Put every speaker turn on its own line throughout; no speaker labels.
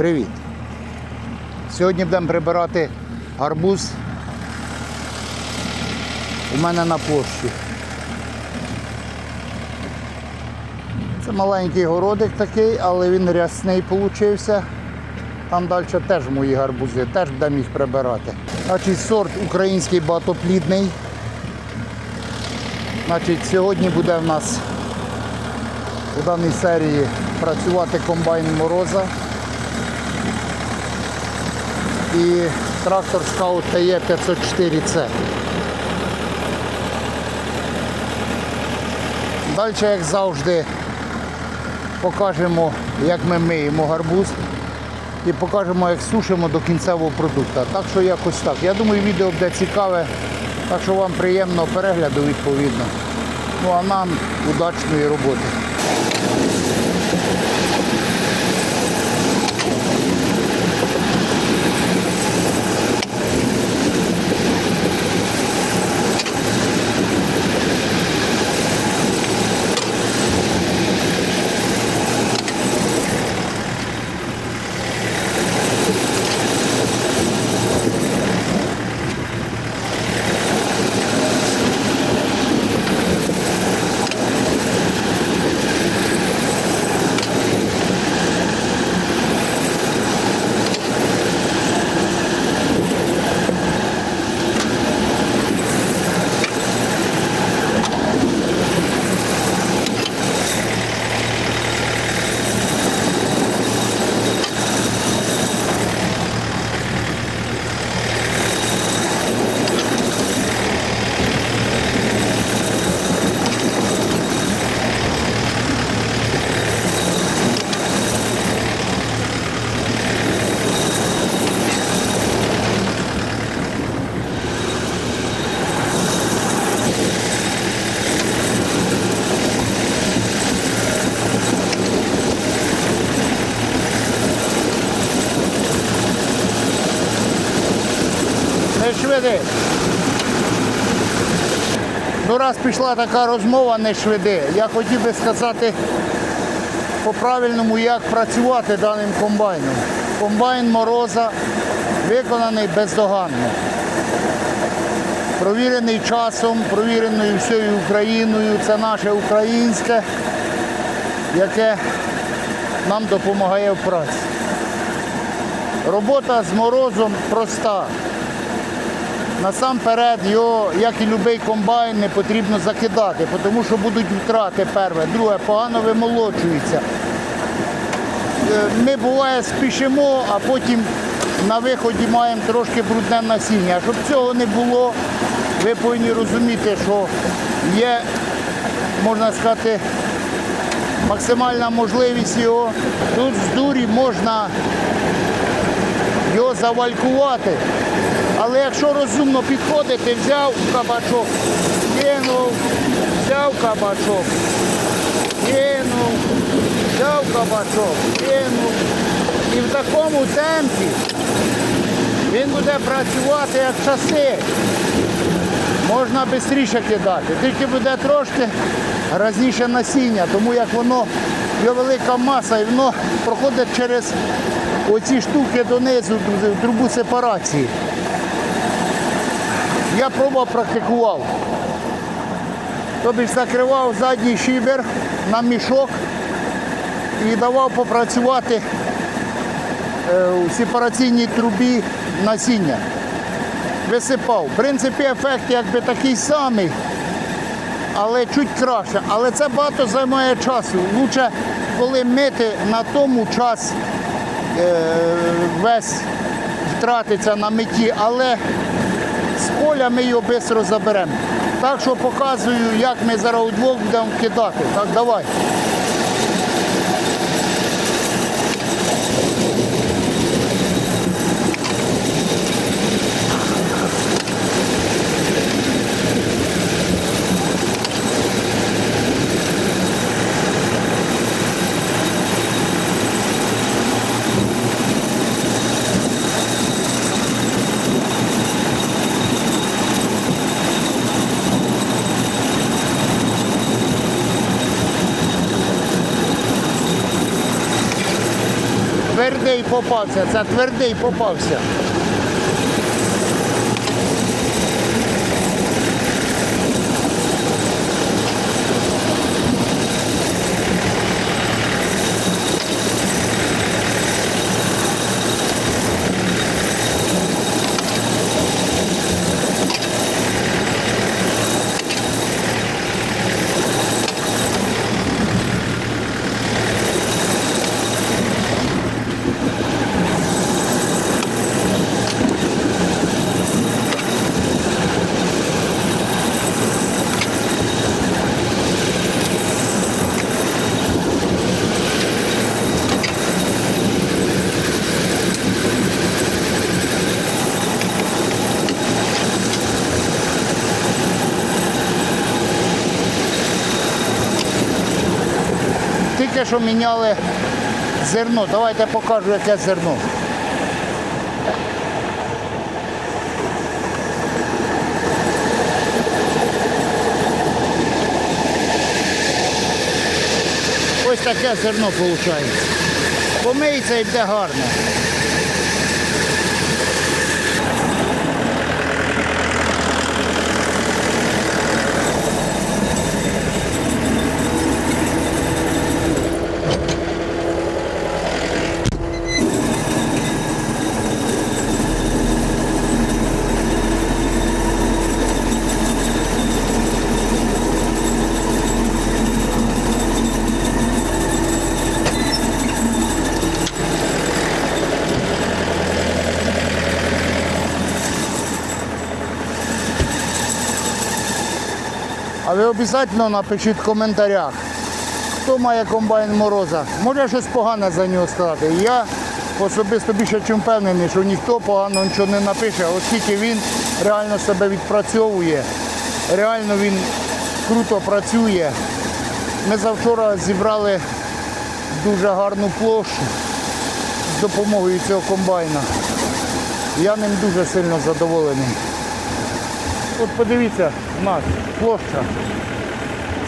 Привіт! Сьогодні будемо прибирати гарбуз у мене на площі. Це маленький городик такий, але він рясний получився. Там далі теж мої гарбузи, теж будемо їх прибирати. Значить, сорт український багатоплідний. Значить, сьогодні буде в нас у даній серії працювати комбайн Мороза і трактор Scout TE 504C. Далі, як завжди, покажемо, як ми миємо гарбуз і покажемо, як сушимо до кінцевого продукту. Так що якось так. Я думаю, відео буде цікаве, так що вам приємного перегляду відповідно. Ну а нам удачної роботи. Не швиди. Ну раз пішла така розмова, не швиди. Я хотів би сказати по-правильному, як працювати даним комбайном. Комбайн мороза виконаний бездоганно. Провірений часом, провіреною всією Україною. Це наше українське, яке нам допомагає в праці. Робота з морозом проста. Насамперед його, як і будь-який комбайн, не потрібно закидати, тому що будуть втрати перше. Друге, погано вимолочується. Е, Ми буває спішимо, а потім на виході маємо трошки брудне насіння. А Щоб цього не було, ви повинні розуміти, що є, можна сказати, максимальна можливість його. Тут з дурі можна його завалькувати. Але якщо розумно підходити, взяв кабачок, кинув, взяв кабачок, кинув, взяв кабачок, кинув. І в такому темпі він буде працювати як часи. Можна швидше кидати, тільки буде трошки разніше насіння, тому як воно є велика маса і воно проходить через оці штуки донизу, трубу сепарації. Я пробував, практикував. Тобто закривав задній шибер на мішок і давав попрацювати е, у сепараційній трубі насіння. Висипав. В принципі, ефект якби такий самий, але чуть краще. Але це багато займає часу. Лучше, коли мити на тому час е, весь втратиться на митті, але поля ми його швидко заберемо. Так що показую, як ми зараз удвох будемо кидати. Так, давай. Попався, це твердий попався. Тільки що міняли зерно. Давайте покажу, яке зерно. Ось таке зерно виходить. Помиється і йде гарно. Обов'язково напишіть в коментарях, хто має комбайн мороза. Може щось погане за нього сказати. Я особисто більше чим впевнений, що ніхто погано нічого не напише, оскільки він реально себе відпрацьовує, реально він круто працює. Ми завчора зібрали дуже гарну площу з допомогою цього комбайна. Я ним дуже сильно задоволений. От подивіться, нас площа.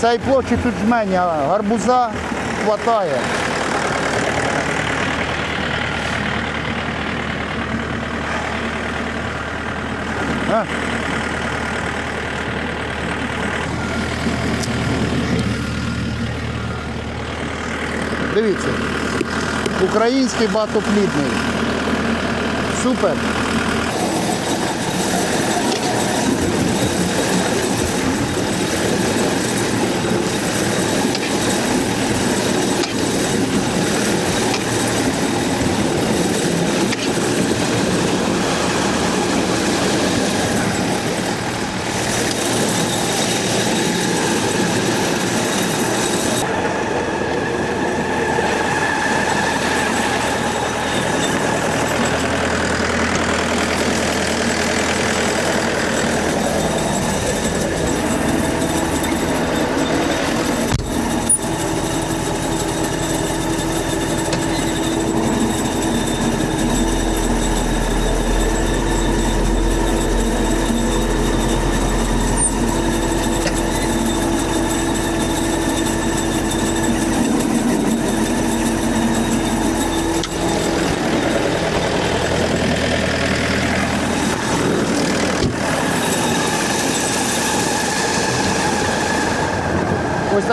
Цієї площі тут жмені, а гарбуза хватає. Дивіться, український батоплідний. Супер.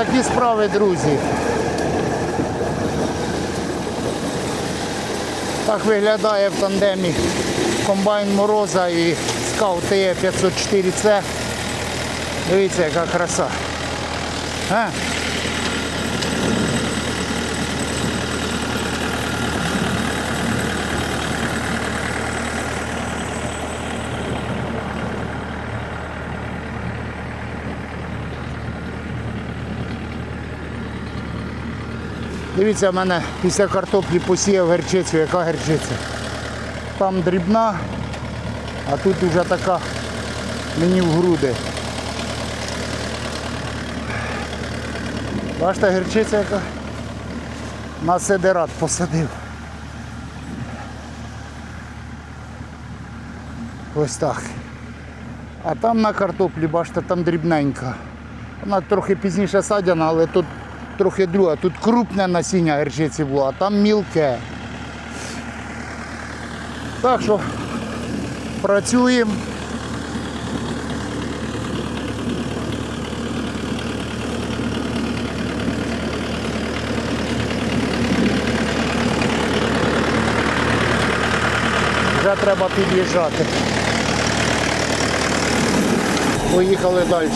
Такі справи, друзі. Так виглядає в тандемі комбайн Мороза і скаут ТЕ 504C. Дивіться, яка краса. А? Дивіться, в мене після картоплі посіяв герчицю. Яка герчиця? Там дрібна, а тут вже така мені в груди. Бачите, герчиця яка? На седерат посадив. Ось так. А там на картоплі, бачите, там дрібненька. Вона трохи пізніше садяна, але тут трохи друга. Тут крупне насіння герчиці було, а там мілке. Так що працюємо. Вже треба під'їжджати. Поїхали далі.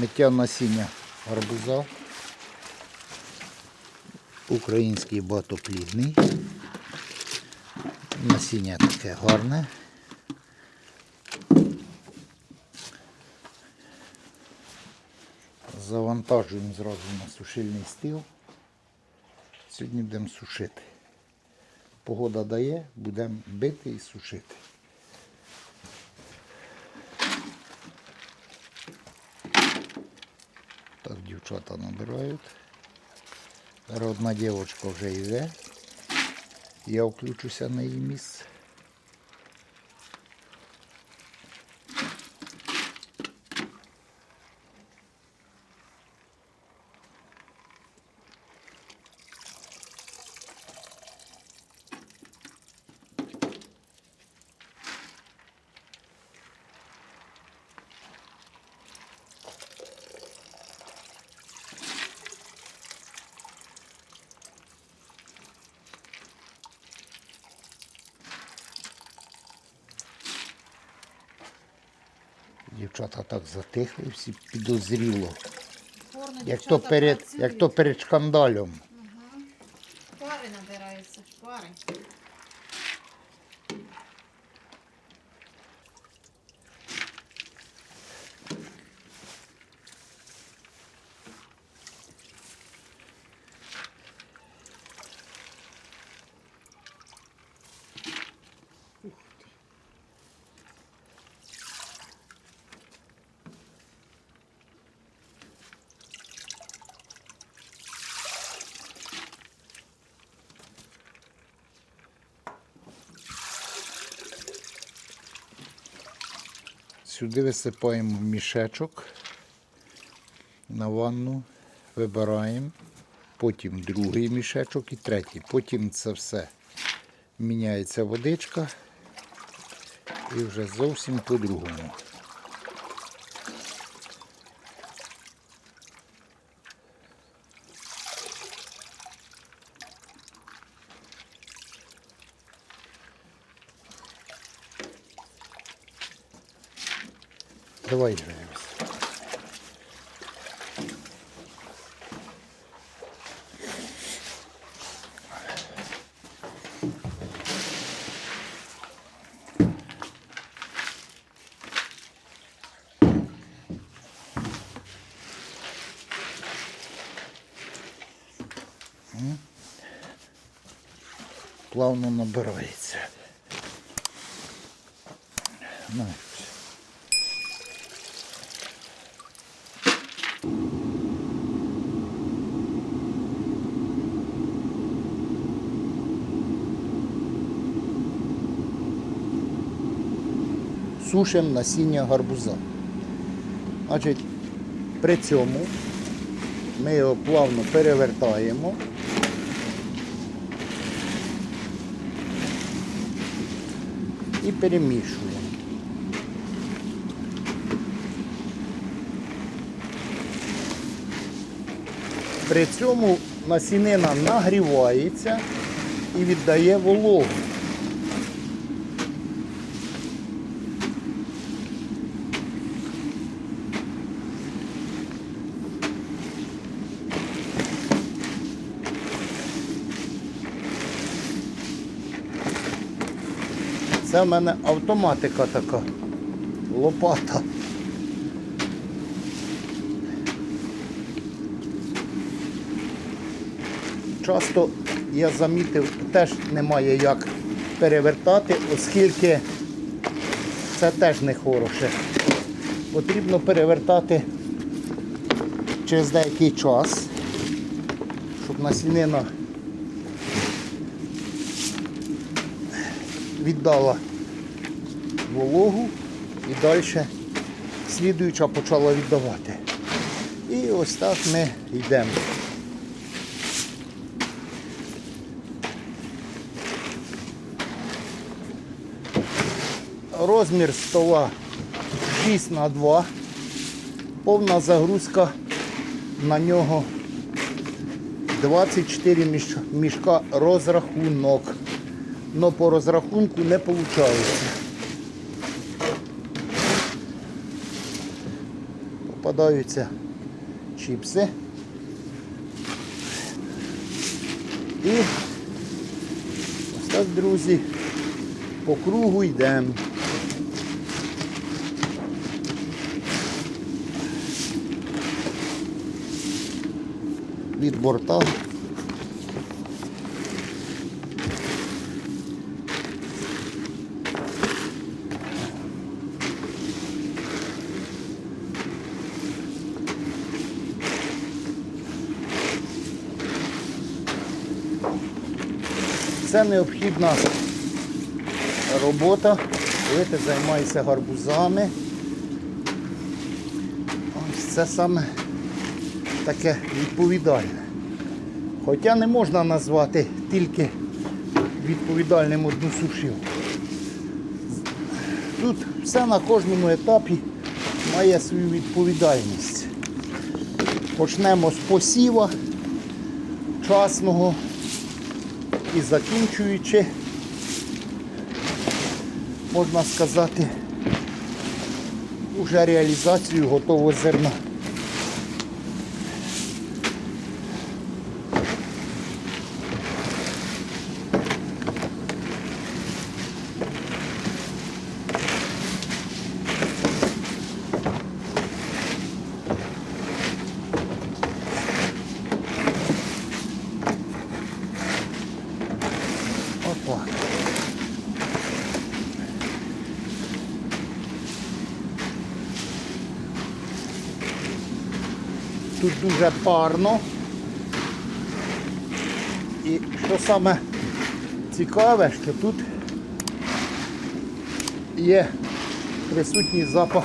Миття насіння гарбуза. Український батоплідний. Насіння таке гарне. Завантажуємо зразу на сушильний стіл. Сьогодні будемо сушити. Погода дає, будемо бити і сушити. Так дівчата набирають. Одна дівчинка вже йде. Я включуся на її місце. Дівчата так затихли, всі підозріло. Як то перед, як то перед шкандалем. Сюди висипаємо мішечок на ванну Вибираємо, потім другий мішечок і третій. Потім це все міняється водичка і вже зовсім по-другому. Давай граємося. М. Плавно набирається. Сушимо насіння гарбуза. Значить, при цьому ми його плавно перевертаємо. І перемішуємо. При цьому насінина нагрівається і віддає вологу. Це в мене автоматика така. Лопата. Часто я замітив, теж немає як перевертати, оскільки це теж не хороше. Потрібно перевертати через деякий час, щоб насінина віддала вологу і далі слідуюча почала віддавати. І ось так ми йдемо. Розмір стола 6 на 2 повна загрузка на нього 24 мішка розрахунок. Но по розрахунку не виходить. Попадаються чіпси. І ось так, друзі, по кругу йдемо. Від борта. Це необхідна робота, коли ти займаєшся гарбузами. Ось це саме таке відповідальне. Хоча не можна назвати тільки відповідальним одну сушилку. Тут все на кожному етапі має свою відповідальність. Почнемо з посіва часного і закінчуючи, можна сказати, уже реалізацію готового зерна. Тут дуже парно. І що саме цікаве, що тут є присутній запах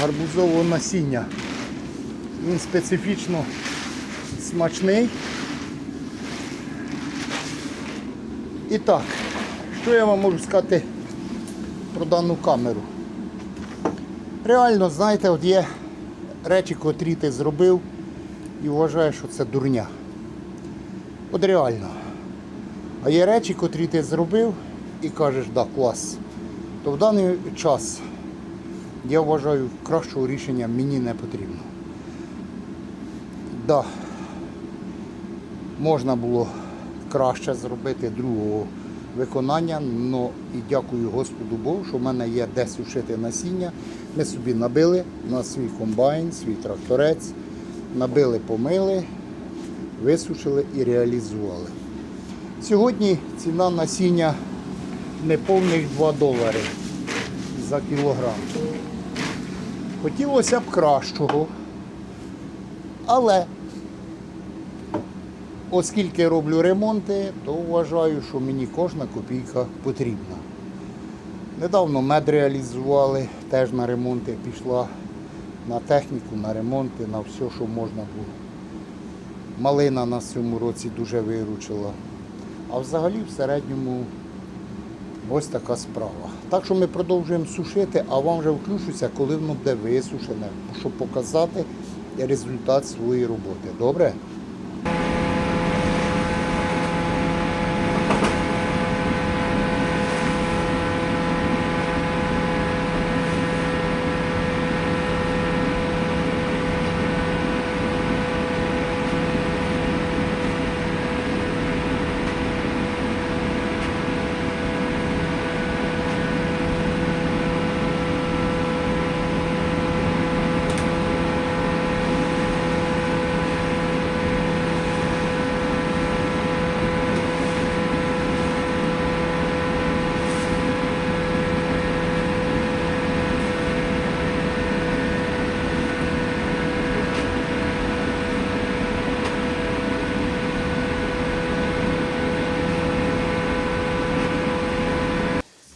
гарбузового насіння. Він специфічно смачний. І так, що я вам можу сказати про дану камеру? Реально, знаєте, от є речі, котрі ти зробив і вважаєш, що це дурня. От реально. А є речі, котрі ти зробив і кажеш, да, клас. То в даний час я вважаю, кращого рішення мені не потрібно. Да, можна було краще зробити другого виконання, але і дякую Господу Богу, що в мене є де сушити насіння. Ми собі набили на свій комбайн, свій тракторець, набили, помили, висушили і реалізували. Сьогодні ціна насіння неповних 2 долари за кілограм. Хотілося б кращого, але оскільки роблю ремонти, то вважаю, що мені кожна копійка потрібна. Недавно мед реалізували, теж на ремонти пішла на техніку, на ремонти, на все, що можна було. Малина нас в цьому році дуже виручила. А взагалі в середньому ось така справа. Так що ми продовжуємо сушити, а вам вже включуся, коли воно буде висушене, щоб показати результат своєї роботи. Добре?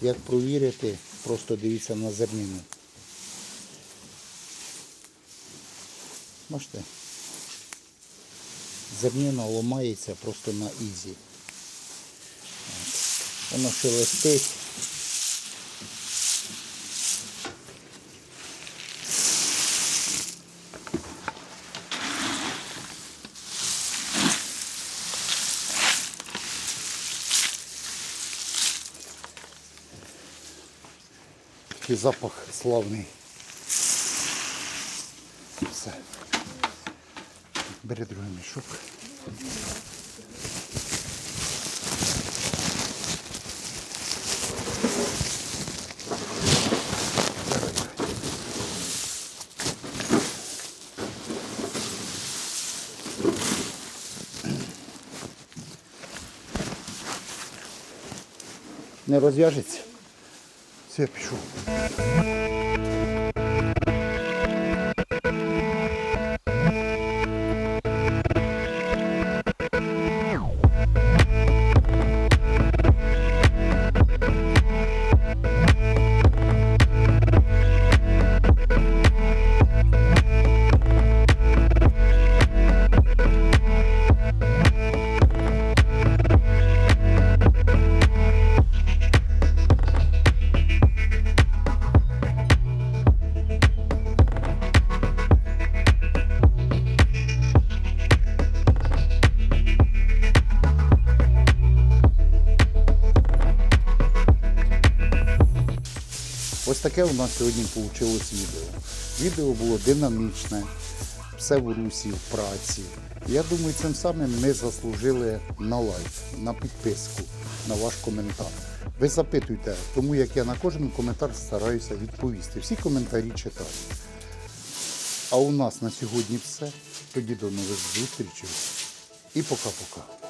Як провірити, просто дивіться на зернину. Бачите? Зернина ламається просто на ізі. Воно шелестить. Такий запах славний. Все. Бери другий мішок. Не розв'яжеться. Все, я пішов. Таке у нас сьогодні вийшло відео. Відео було динамічне, все в русі, в праці. Я думаю, цим самим ми заслужили на лайк, на підписку, на ваш коментар. Ви запитуйте, тому як я на кожен коментар стараюся відповісти. Всі коментарі читаю. А у нас на сьогодні все. Тоді до нових зустрічей і пока-пока.